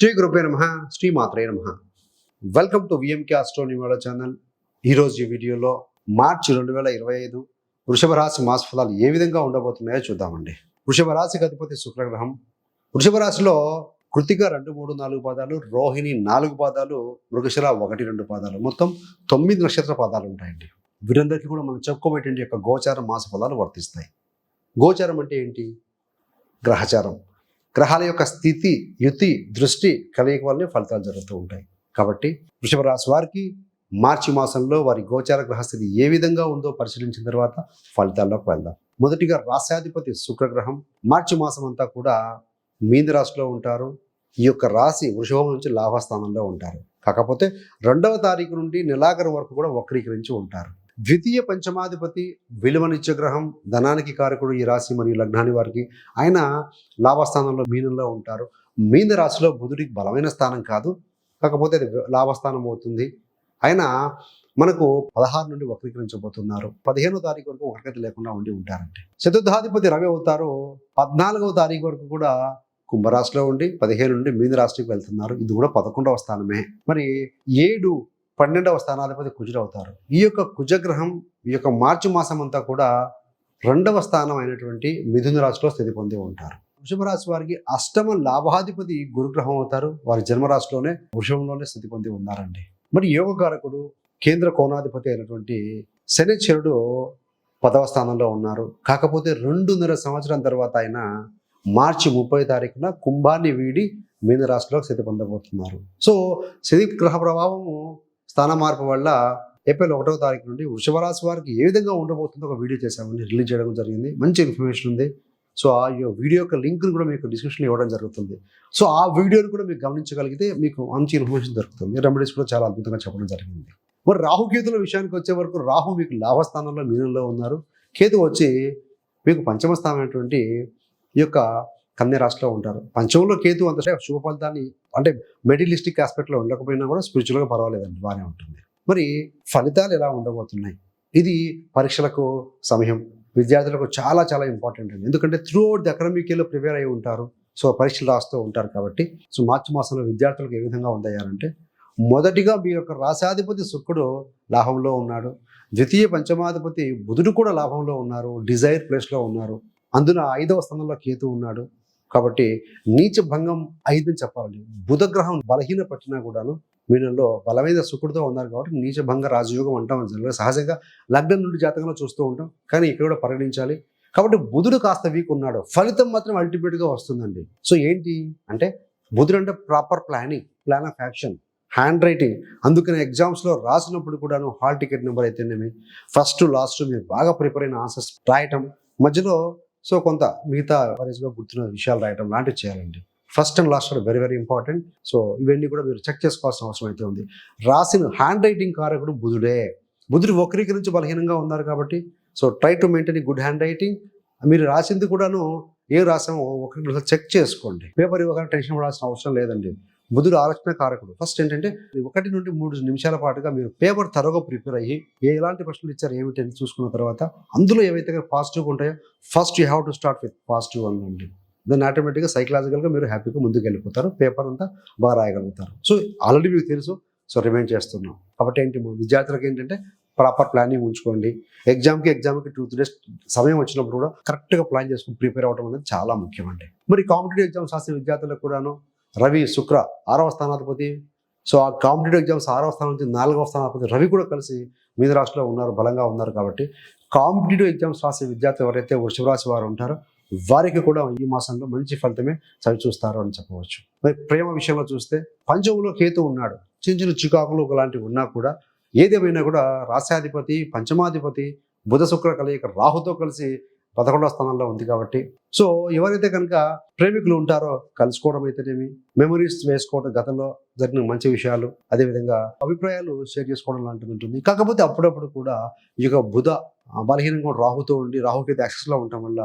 శ్రీ గురుపే నమ శ్రీ మాత్రే నమ. Welcome to VMK astro channel ఈరోజు ఈ వీడియోలో మార్చి రెండు వేల ఇరవై ఐదు వృషభ రాశి మాస ఫలాలు ఏ విధంగా ఉండబోతున్నాయో చూద్దామండి. వృషభ రాశికి అధిపతి శుక్రగ్రహం. వృషభ రాశిలో కృతిక రెండు మూడు నాలుగు పాదాలు రోహిణి నాలుగు పాదాలు మృగశిల ఒకటి రెండు పాదాలు. మొత్తం తొమ్మిది నక్షత్ర పాదాలు ఉంటాయండి. వీరందరికీ కూడా మనం చెప్పుకోబెట్టే యొక్క గోచార మాస ఫలాలు వర్తిస్తాయి. గోచారం అంటే ఏంటి? గ్రహచారం. గ్రహాల యొక్క స్థితి యుతి దృష్టి కలయిక వల్లనే ఫలితాలు జరుగుతూ ఉంటాయి. కాబట్టి వృషభ రాశి వారికి మార్చి మాసంలో వారి గోచార గ్రహస్థితి ఏ విధంగా ఉందో పరిశీలించిన తర్వాత ఫలితాల్లోకి వెళ్దాం. మొదటిగా రాశ్యాధిపతి శుక్రగ్రహం. మార్చి మాసం అంతా కూడా మీన రాశిలో ఉంటారు. ఈ యొక్క రాశి వృషభం నుంచి లాభస్థానంలో ఉంటారు. కాకపోతే రెండవ తారీఖు నుండి నెలాఖరు వరకు కూడా వక్రీకరించి ఉంటారు. ద్వితీయ పంచమాధిపతి విలువనిచ్చ గ్రహం ధనానికి కారకుడు ఈ రాశి మరియు లగ్నాని వారికి. ఆయన లాభస్థానంలో మీనంలో ఉంటారు. మీన రాశిలో బుధుడికి బలమైన స్థానం కాదు. కాకపోతే అది లాభస్థానం అవుతుంది. ఆయన మనకు పదహారు నుండి వక్రీకరించబోతున్నారు. పదిహేనో తారీఖు వరకు వక్రత లేకుండా ఉండి ఉంటారండి. చతుర్థాధిపతి రవి అవుతారు. పద్నాలుగవ తారీఖు వరకు కూడా కుంభరాశిలో ఉండి పదిహేను నుండి మీన రాశికి వెళ్తున్నారు. ఇది కూడా పదకొండవ స్థానమే. మరి ఏడు పన్నెండవ స్థానాధిపతి కుజుడు అవుతారు. ఈ యొక్క కుజగ్రహం ఈ యొక్క మార్చి మాసం అంతా కూడా రెండవ స్థానం అయినటువంటి మిథున రాశిలో స్థితి పొంది ఉంటారు. వృషభ రాశి వారికి అష్టమ లాభాధిపతి గురుగ్రహం అవుతారు. వారి జన్మరాశిలోనే వృషభంలోనే స్థితి పొంది ఉన్నారండి. మరి యోగకారకుడు కేంద్ర కోణాధిపతి అయినటువంటి శనిచరుడు పదవ స్థానంలో ఉన్నారు. కాకపోతే రెండున్నర సంవత్సరం తర్వాత ఆయన మార్చి ముప్పై తారీఖున కుంభాన్ని వీడి మీన స్థితి పొందబోతున్నారు. సో శని గ్రహ ప్రభావము స్థాన మార్పు వల్ల ఏప్రిల్ ఒకటవ తారీఖు నుండి వృషభరాశి వారికి ఏ విధంగా ఉండబోతుందో ఒక వీడియో చేశామని రిలీజ్ చేయడం జరిగింది. మంచి ఇన్ఫర్మేషన్ ఉంది. సో ఆ వీడియో యొక్క లింక్ను కూడా మీకు డిస్క్రిప్షన్ ఇవ్వడం జరుగుతుంది. సో ఆ వీడియోని కూడా మీకు గమనించగలిగితే మీకు మంచి ఇన్ఫర్మేషన్ దొరుకుతుంది. రెమెడీస్ కూడా చాలా అద్భుతంగా చెప్పడం జరిగింది. మరి రాహుకేతుల విషయానికి వచ్చే వరకు రాహు మీకు లాభస్థానంలో మీనంలో ఉన్నారు. కేతు వచ్చి మీకు పంచమ స్థానం అయినటువంటి ఈ యొక్క కన్య రాశిలో ఉంటారు. పంచమంలో కేతు అంత శుభ ఫలితాన్ని అంటే మెడిలిస్టిక్ ఆస్పెక్ట్లో ఉండకపోయినా కూడా స్పిరిచువల్గా పర్వాలేదండి బాగానే ఉంటుంది. మరి ఫలితాలు ఎలా ఉండబోతున్నాయి? ఇది పరీక్షలకు సమయం విద్యార్థులకు చాలా చాలా ఇంపార్టెంట్ అండి. ఎందుకంటే త్రూ అవుట్ ది అకాడమిక్ ఇయర్లో ప్రిపేర్ అయి ఉంటారు. సో పరీక్షలు రాస్తూ ఉంటారు కాబట్టి. సో మార్చి మాసంలో విద్యార్థులకు ఏ విధంగా ఉందయ్యారంటే మొదటిగా మీ యొక్క రాశాధిపతి శుక్రుడు లాభంలో ఉన్నాడు. ద్వితీయ పంచమాధిపతి బుధుడు కూడా లాభంలో ఉన్నారు. డిజైర్ ప్లేస్లో ఉన్నారు. అందున ఐదవ స్థానంలో కేతు ఉన్నాడు. కాబట్టి నీచ భంగం ఐదని చెప్పాలండి. బుధగ్రహం బలహీన పట్టినా కూడాను మీనంలో బలమైన శుకుడితో ఉన్నారు కాబట్టి నీచ భంగ రాజయోగం అంటాం జనరల్గా సహజంగా లగ్నం నుండి జాతకంలో చూస్తూ ఉంటాం. కానీ ఇక్కడ కూడా పరిగణించాలి. కాబట్టి బుధుడు కాస్త వీక్ ఉన్నాడు. ఫలితం మాత్రం అల్టిమేట్గా వస్తుందండి. సో ఏంటి? అంటే బుధుడు అంటే proper planning plan of action handwriting అందుకని ఎగ్జామ్స్లో రాసినప్పుడు కూడాను హాల్ టికెట్ నెంబర్ అయితేనేమి ఫస్ట్ లాస్ట్ మీరు బాగా ప్రిపేర్ అయిన ఆన్సర్స్ రాయటం. మధ్యలో సో కొంత మిగతా వరేజ్గా గుర్తున్న విషయాలు రాయటం లాంటివి చేయాలండి. First and last very very important. So ఇవన్నీ కూడా మీరు చెక్ చేసుకోవాల్సిన అవసరం అయితే ఉంది. రాసిన హ్యాండ్ రైటింగ్ కారకుడు బుధుడే. బుధుడు వక్రీకరించి బలహీనంగా ఉన్నారు కాబట్టి so try to maintain good handwriting. మీరు రాసింది కూడాను ఏం రాసామో ఒకరికి చెక్ చేసుకోండి. పేపర్ ఇవ్వగానే టెన్షన్ పడాల్సిన అవసరం లేదండి. ముదురు ఆలోచన కారకుడు. ఫస్ట్ ఏంటంటే ఒకటి నుండి మూడు నిమిషాల పాటుగా మీరు పేపర్ తరగా ప్రిపేర్ అయ్యి ఏ ఎలాంటి ప్రశ్నలు ఇచ్చారు ఏమిటి అని చూసుకున్న తర్వాత అందులో ఏవైతే పాజిటివ్ ఉంటాయో first you have to start with positive అనండి దాన్ని ఆటోమేటిక్గా సైకలాజికల్గా మీరు హ్యాపీగా ముందుకు వెళ్ళిపోతారు పేపర్ అంతా బాగా రాయగలుగుతారు. సో ఆల్రెడీ మీకు తెలుసు సో రిమైండ్ చేస్తున్నాం. కాబట్టి ఏంటి విద్యార్థులకు ఏంటంటే ప్రాపర్ ప్లానింగ్ ఉంచుకోండి. ఎగ్జామ్కి ఎగ్జామ్కి టూ త్రీ డేస్ సమయం వచ్చినప్పుడు కూడా కరెక్ట్గా ప్లాన్ చేసుకుని ప్రిపేర్ అవ్వడం అనేది చాలా ముఖ్యమండి. మరి కాంపిటేటివ్ ఎగ్జామ్స్ రాసే విద్యార్థులకు కూడాను రవి శుక్ర ఆరవ స్థానాధిపతి. సో ఆ కాంపిటేటివ్ ఎగ్జామ్స్ ఆరవ స్థానం నుంచి నాలుగవ స్థానాధిపతి రవి కూడా కలిసి మీద రాష్ట్రంలో ఉన్నారు బలంగా ఉన్నారు కాబట్టి కాంపిటేటివ్ ఎగ్జామ్స్ రాసే విద్యార్థులు ఎవరైతే వృషభ రాశి వారు ఉంటారో వారికి కూడా ఈ మాసంలో మంచి ఫలితమే చవి చూస్తారు అని చెప్పవచ్చు. మరి ప్రేమ విషయంలో చూస్తే పంచములో కేతు ఉన్నాడు. చిన్న చిన్న చికాకులు ఒకలాంటివి ఉన్నా కూడా ఏదేమైనా కూడా రాశాధిపతి పంచమాధిపతి బుధ శుక్ర కలయిక రాహుతో కలిసి పదకొండవ స్థానంలో ఉంది కాబట్టి. సో ఎవరైతే కనుక ప్రేమికులు ఉంటారో కలుసుకోవడం అయితేనేమి మెమరీస్ వేసుకోవడం గతంలో జరిగిన మంచి విషయాలు అదేవిధంగా అభిప్రాయాలు షేర్ చేసుకోవడం లాంటిది ఉంటుంది. కాకపోతే అప్పుడప్పుడు కూడా ఈ యొక్క బుధ బలహీనంగా రాహుతో ఉండి రాహుకి యాక్సెస్లో ఉండటం వల్ల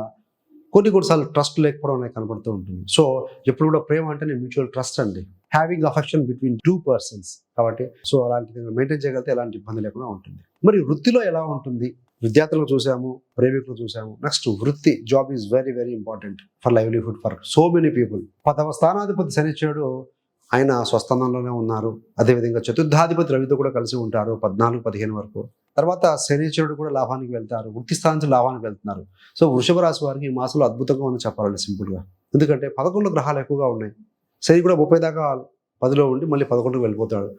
కొన్ని కొన్నిసార్లు ట్రస్ట్ లేకపోవడం అనేది కనబడుతూ ఉంటుంది. సో ఎప్పుడు కూడా ప్రేమ అంటేనే మ్యూచువల్ ట్రస్ట్ అండి. Having affection between two persons కాబట్టి సో అలాంటిది మెయింటైన్ చేయగలిగితే ఎలాంటి ఇబ్బంది లేకుండా ఉంటుంది. మరి వృత్తిలో ఎలా ఉంటుంది? విద్యార్థులను చూసాము ప్రేమికులు చూసాము. నెక్స్ట్ వృత్తి. Job is very very important for livelihood for so many people పదవ స్థానాధిపతి శనిచ్చాడు ఆయన స్వస్థానంలోనే ఉన్నారు. అదేవిధంగా చతుర్థాధిపతి రవితో కూడా కలిసి ఉంటారు పద్నాలుగు పదిహేను వరకు. తర్వాత శనిచరుడు కూడా లాభానికి వెళ్తారు. వృత్తి స్థానం లాభానికి వెళ్తున్నారు. సో వృషభ రాశి వారికి ఈ మాసంలో అద్భుతంగా ఉందని చెప్పాలండి సింపుల్గా. ఎందుకంటే పదకొండు గ్రహాలు ఎక్కువగా ఉన్నాయి. శని కూడా ముప్పై దాకా పదిలో ఉండి మళ్ళీ పదకొండుకు వెళ్ళిపోతాడు.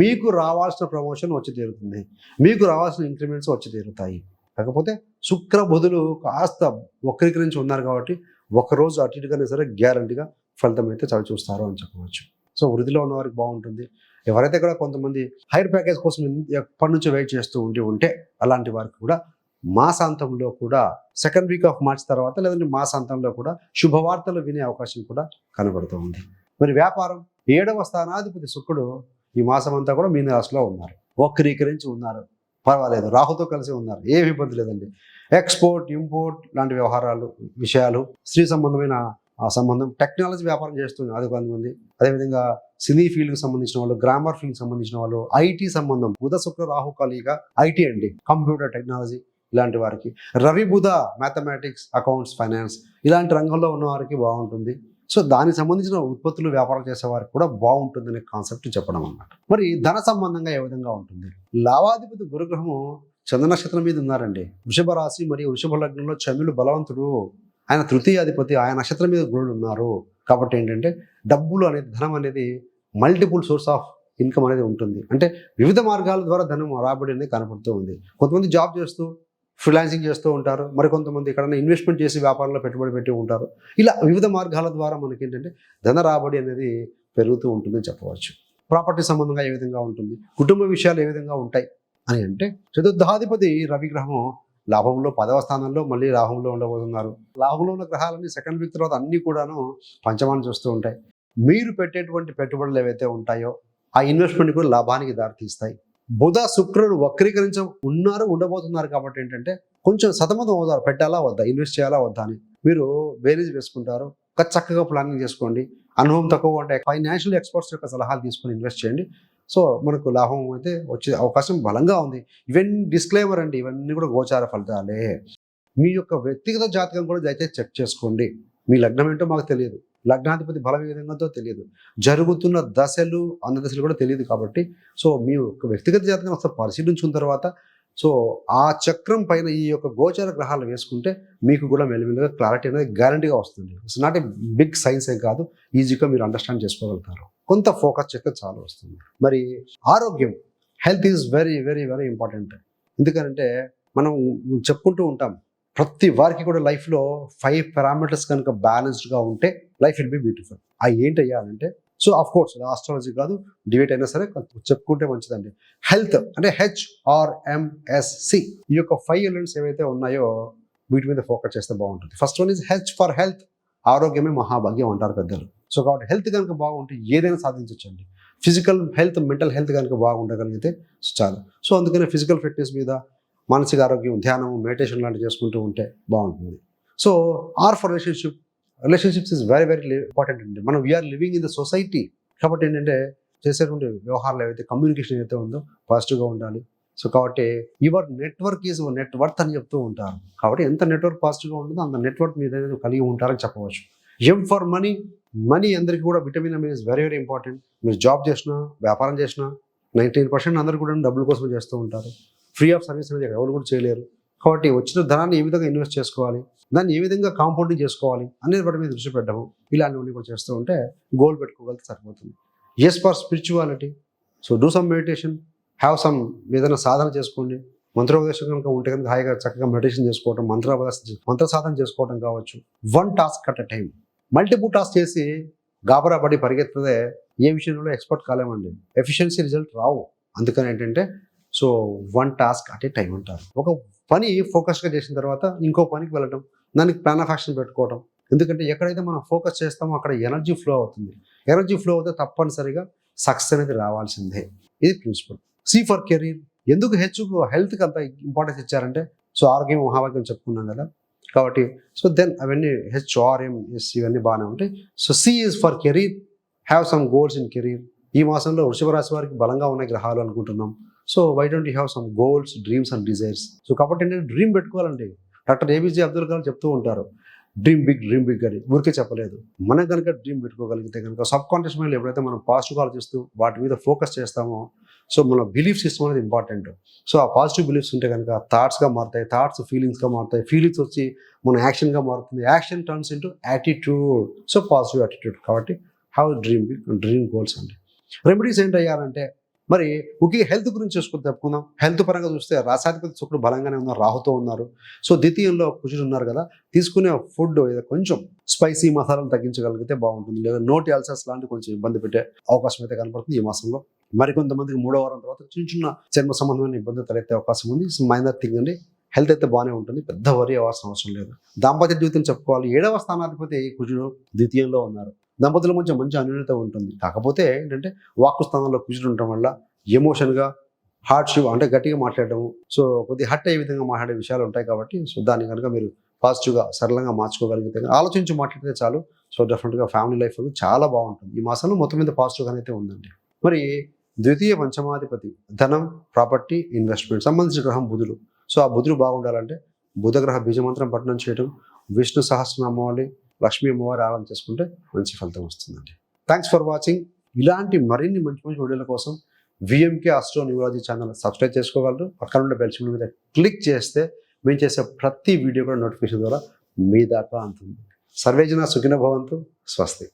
మీకు రావాల్సిన ప్రమోషన్ వచ్చి తీరుతుంది. మీకు రావాల్సిన ఇంక్రిమెంట్స్ వచ్చి తీరుతాయి. కాకపోతే శుక్ర బుధులు కాస్త వక్రీకరించి ఉన్నారు కాబట్టి ఒకరోజు అటు ఇటుగానే సరే గ్యారంటీగా ఫలితం అయితే చాలా చూస్తారు అని చెప్పవచ్చు. సో వృద్ధిలో ఉన్న వారికి బాగుంటుంది. ఎవరైతే కూడా కొంతమంది హైర్ ప్యాకేజ్ కోసం ఎప్పటి నుంచో వెయిట్ చేస్తూ ఉండి ఉంటే అలాంటి వారికి కూడా మాసాంతంలో కూడా సెకండ్ వీక్ ఆఫ్ మార్చ్ తర్వాత లేదంటే మాసాంతంలో కూడా శుభవార్తలు వినే అవకాశం కూడా కనబడుతూ ఉంది మరి వ్యాపారం ఏడవ స్థానాధిపతి శుక్రుడు ఈ మాసం అంతా కూడా మీన రాశిలో ఉన్నారు. వక్రీకరించి ఉన్నారు. పర్వాలేదు రాహుతో కలిసి ఉన్నారు. ఏమి ఇబ్బంది లేదండి. ఎక్స్పోర్ట్ ఇంపోర్ట్ లాంటి వ్యవహారాలు విషయాలు స్త్రీ సంబంధమైన ఆ సంబంధం టెక్నాలజీ వ్యాపారం చేస్తుంది అది కొంతమంది. అదేవిధంగా సినీ ఫీల్డ్కి సంబంధించిన వాళ్ళు గ్రామర్ ఫీల్డ్కి సంబంధించిన వాళ్ళు ఐటీ సంబంధం బుధ శుక్ర రాహు కలిగా ఐటీ అండి. కంప్యూటర్ టెక్నాలజీ ఇలాంటి వారికి. రవి బుధ మ్యాథమెటిక్స్ అకౌంట్స్ ఫైనాన్స్ ఇలాంటి రంగంలో ఉన్న వారికి బాగుంటుంది. సో దానికి సంబంధించిన ఉత్పత్తులు వ్యాపారం చేసేవారికి కూడా బాగుంటుందనే కాన్సెప్ట్ చెప్పడం అన్నమాట. మరి ధన సంబంధంగా ఏ విధంగా ఉంటుంది? లావాధిపతి గురుగ్రహము చంద్ర నక్షత్రం మీద ఉన్నారండి. వృషభ రాశి మరియు వృషభ లగ్నంలో చంద్రుడు బలవంతుడు. ఆయన తృతీయాధిపతి ఆయన నక్షత్రం మీద గురుడు ఉన్నారు. కాబట్టి ఏంటంటే డబ్బులు అనేది ధనం అనేది మల్టిపుల్ సోర్స్ ఆఫ్ ఇన్కమ్ అనేది ఉంటుంది. అంటే వివిధ మార్గాల ద్వారా ధనం రాబడి అనేది కనపడుతూ ఉంది. కొంతమంది జాబ్ చేస్తూ ఫ్రీలాన్సింగ్ చేస్తూ ఉంటారు. మరికొంతమంది ఎక్కడైనా ఇన్వెస్ట్మెంట్ చేసి వ్యాపారంలో పెట్టుబడి పెట్టి ఉంటారు. ఇలా వివిధ మార్గాల ద్వారా మనకి ఏంటంటే ధన రాబడి అనేది పెరుగుతూ ఉంటుందని చెప్పవచ్చు. ప్రాపర్టీ సంబంధంగా ఏ విధంగా ఉంటుంది? కుటుంబ విషయాలు ఏ విధంగా ఉంటాయి? అని అంటే చతుర్థాధిపతి రవిగ్రహం లాభంలో పదవ స్థానంలో మళ్ళీ లాభంలో ఉండబోతున్నారు. లాభంలో ఉన్న గ్రహాలన్నీ సెకండ్ వీక్ తర్వాత అన్నీ కూడాను పంచమాన్ని చూస్తూ ఉంటాయి. మీరు పెట్టేటువంటి పెట్టుబడులు ఏవైతే ఉంటాయో ఆ ఇన్వెస్ట్మెంట్ కూడా లాభానికి దారితీస్తాయి. బుధ శుక్రుడు వక్రీకరించ ఉన్నారు ఉండబోతున్నారు కాబట్టి ఏంటంటే కొంచెం సతమతం అవుతారు. పెట్టాలా వద్దా? ఇన్వెస్ట్ చేయాలా వద్దా అని. మీరు బేరీజ్ వేసుకుంటారు. ఒక చక్కగా ప్లానింగ్ చేసుకోండి. అనుభవం తక్కువ ఉంటే ఫైనాన్షియల్ ఎక్స్పర్ట్స్ యొక్క సలహాలు తీసుకొని ఇన్వెస్ట్ చేయండి. సో మనకు లాభం అయితే వచ్చే అవకాశం బలంగా ఉంది. ఇవన్నీ డిస్క్లైమర్ అండి ఇవన్నీ కూడా గోచార ఫలితాలే. మీ యొక్క వ్యక్తిగత జాతకం కూడా దయచేసి చెక్ చేసుకోండి. మీ లగ్నం ఏంటో మాకు తెలియదు. లగ్నాధిపతి బలం ఏ విధంగా తెలియదు. జరుగుతున్న దశలు అన్న దశలు కూడా తెలియదు కాబట్టి సో మీ యొక్క వ్యక్తిగత జాతకం అసలు పరిశీలించుకున్న తర్వాత సో ఆ చక్రం పైన ఈ యొక్క గోచర గ్రహాలు వేసుకుంటే మీకు కూడా మెల్లమెల్లగా క్లారిటీ అనేది గ్యారంటీగా వస్తుంది. It's not a big science ఏ కాదు ఈజీగా మీరు అండర్స్టాండ్ చేసుకోగలుగుతారు. కొంత ఫోకస్ చేస్తే చాలు వస్తుంది. మరి ఆరోగ్యం health is very very very important ఎందుకంటే మనం చెప్పుకుంటూ ఉంటాం ప్రతి వారికి కూడా లైఫ్లో ఫైవ్ పారామీటర్స్ కనుక బ్యాలెన్స్డ్గా ఉంటే లైఫ్ విల్ బి బ్యూటిఫుల్ అవి ఏంటి అంటే సో అఫ్ కోర్స్ ఆస్ట్రాలజీ కాదు డిబేట్ అయినా సరే కొంచెం చెప్పుకుంటే మంచిదండి. హెల్త్ అంటే హెచ్ ఈ యొక్క ఫైవ్ ఎలిమెంట్స్ ఏవైతే ఉన్నాయో వీటి మీద ఫోకస్ చేస్తే బాగుంటుంది. First one is H for health ఆరోగ్యమే మహాభాగ్యం అంటారు పెద్దలు. సో కాబట్టి హెల్త్ కనుక బాగుంటే ఏదైనా సాధించవచ్చండి ఫిజికల్ హెల్త్ మెంటల్ హెల్త్ కనుక బాగుండగలిగితే చాలు. సో అందుకనే ఫిజికల్ ఫిట్నెస్ మీద మానసిక ఆరోగ్యం ధ్యానం మెడిటేషన్ లాంటివి చేసుకుంటూ ఉంటే బాగుంటుంది. So R for relationship relationships is very very important అండి. మనం we are living in the society కాబట్టి ఏంటంటే చేసేటువంటి వ్యవహారాలు ఏవైతే కమ్యూనికేషన్ ఏదైతే ఉందో పాజిటివ్గా ఉండాలి. సో కాబట్టి యువర్ నెట్వర్క్ ఈజ్ నెట్వర్క్ అని చెప్తూ ఉంటారు. కాబట్టి ఎంత నెట్వర్క్ పాజిటివ్గా ఉంటుందో అంత నెట్వర్క్ మీద కలిగి ఉంటారని చెప్పవచ్చు. ఎం ఫర్ మనీ మనీ అందరికీ కూడా vitamin M is very very important మీరు జాబ్ చేసినా వ్యాపారం చేసినా నైంటీ పర్సెంట్ అందరూ కూడా డబ్బుల కోసం చేస్తూ ఉంటారు. ఫ్రీ ఆఫ్ సర్వీస్ అనేది ఎవరు కూడా చేయలేరు. కాబట్టి వచ్చిన ధనాన్ని ఏ విధంగా ఇన్వెస్ట్ చేసుకోవాలి? దాన్ని ఏ విధంగా కాంపౌండింగ్ చేసుకోవాలి అనేది వాటి మీద దృష్టి పెట్టడము. ఇలాంటివన్నీ కూడా చేస్తూ ఉంటే గోల్ పెట్టుకోగలిగితే సరిపోతుంది. S for spirituality so do some meditation have some ఏదైనా సాధన చేసుకోండి. మంత్రోపదేశం కనుక ఉంటే కనుక హాయిగా చక్కగా మెడిటేషన్ చేసుకోవడం మంత్రోపదేశం మంత్ర సాధన చేసుకోవడం కావచ్చు. One task at a time multiple task చేసి గాబరా పడి పరిగెత్తదే ఏ విషయంలో ఎక్స్పర్ట్ కాలేమండి. ఎఫిషియన్సీ రిజల్ట్ రావు. అందుకని ఏంటంటే so one task at a time అంటారు. ఒక పని ఫోకస్గా చేసిన తర్వాత ఇంకో పనికి వెళ్ళడం దానికి ప్లాన్ పెట్టుకోవటం. పెట్టుకోవడం ఎందుకంటే ఎక్కడైతే మనం ఫోకస్ చేస్తామో అక్కడ ఎనర్జీ ఫ్లో అవుతుంది. ఎనర్జీ ఫ్లో అవుతే తప్పనిసరిగా సక్సెస్ అనేది రావాల్సిందే. ఇది ప్రిన్సిపల్ సి ఫర్ కెరీర్ ఎందుకు హెచ్ హెల్త్కి అంత ఇంపార్టెన్స్ ఇచ్చారంటే సో ఆరోగ్యం మహాభాగ్యం చెప్పుకున్నాం కదా. కాబట్టి సో దెన్ అవన్నీ హెచ్ఆర్ఎంఎస్ ఎస్ ఇవన్నీ బాగానే ఉంటాయి. So C is for career have some goals in career ఈ మాసంలో వృషభ రాశి వారికి బలంగా ఉన్న గ్రహాలు అనుకుంటున్నాం. So why don't you have some goals dreams and desires so కాబట్టి ఏంటంటే డ్రీమ్ పెట్టుకోవాలండి. డాక్టర్ ఏబీజే అబ్దుల్ కలాం చెప్తూ ఉంటారు డ్రీమ్ బిగ్ డ్రీమ్ బిగ్ అని. ఊరికే చెప్పలేదు. మనం కనుక డ్రీమ్ పెట్టుకోగలిగితే కనుక సబ్ కాన్షియస్ మైండ్ ఎప్పుడైతే మనం పాజిటివ్ ఆలోచిస్తూ వాటి మీద ఫోకస్ చేస్తామో సో మన బిలీఫ్ సిస్టమ్ అనేది ఇంపార్టెంట్. సో ఆ పాజిటివ్ బిలీఫ్స్ ఉంటే కనుక థాట్స్గా మారుతాయి థాట్స్ ఫీలింగ్స్గా మారుతాయి ఫీలింగ్స్ వచ్చి మన యాక్షన్గా మారుతుంది. Action turns into attitude. So positive attitude. కాబట్టి have dream big dream goals అండి. రెమెడీస్ ఏంటి అయ్యారంటే మరి ఒకే హెల్త్ గురించి చూసుకుని చెప్పుకుందాం హెల్త్ పరంగా చూస్తే రాసాధిపతి శుక్రుడు బలంగానే ఉన్నారు రాహుతో ఉన్నారు. సో ద్వితీయంలో కుజుడు ఉన్నారు కదా తీసుకునే ఫుడ్ ఏదో కొంచెం స్పైసీ మసాలాలు తగ్గించగలిగితే బాగుంటుంది. లేదా నోటి అల్సర్స్ లాంటి కొంచెం ఇబ్బంది పెట్టే అవకాశం అయితే కనపడుతుంది ఈ మాసంలో. మరికొంతమందికి మూడో వారం తర్వాత చిన్న చిన్న చర్మ సంబంధమైన ఇబ్బంది తలెత్తే అవకాశం ఉంది. మైనర్ థింగ్ అండి. హెల్త్ అయితే బాగానే ఉంటుంది. పెద్ద వరి అవ్వాల్సిన అవసరం లేదు. దాంపత్య జీవితం చెప్పుకోవాలి. ఏడవ స్థానాధిపతి కుజుడు ద్వితీయంలో ఉన్నారు. దంపతుల మధ్య మంచి అన్యోన్యత ఉంటుంది. కాకపోతే ఏంటంటే వాక్కు స్థానంలో కుజుడు ఉండటం వల్ల ఎమోషన్గా హార్డ్షిప్ అంటే గట్టిగా మాట్లాడడం సో కొద్దిగా హట్ అయ్యే విధంగా మాట్లాడే విషయాలు ఉంటాయి కాబట్టి సో దాన్ని కనుక మీరు పాజిటివ్గా సరళంగా మార్చుకోగలిగితే ఆలోచించి మాట్లాడితే చాలు. సో డెఫినెట్గా ఫ్యామిలీ లైఫ్ చాలా బాగుంటుంది. ఈ మాసంలో మొత్తం మీద పాజిటివ్గానే అయితే ఉందండి. మరి ద్వితీయ పంచమాధిపతి ధనం ప్రాపర్టీ ఇన్వెస్ట్మెంట్ సంబంధించిన గ్రహం బుధుడు. సో ఆ బుధుడు బాగుండాలంటే బుధగ్రహ బీజమంత్రం పఠనం చేయడం విష్ణు సహస్రనామావళి లక్ష్మీ అమ్మవారి ఆరాధన చేసుకుంటే మంచి ఫలితం వస్తుందండి. థ్యాంక్స్ ఫర్ వాచింగ్ ఇలాంటి మరిన్ని మంచి మంచి వీడియోల కోసం VMK astro numerology channel subscribe చేసుకోగలరు. పక్కన ఉండే బెల్ సింబల్ మీద క్లిక్ చేస్తే మేము చేసే ప్రతి వీడియో కూడా నోటిఫికేషన్ ద్వారా మీ దాకా అందుతుంది సర్వేజన సుఖిన భవంతు. స్వస్తి.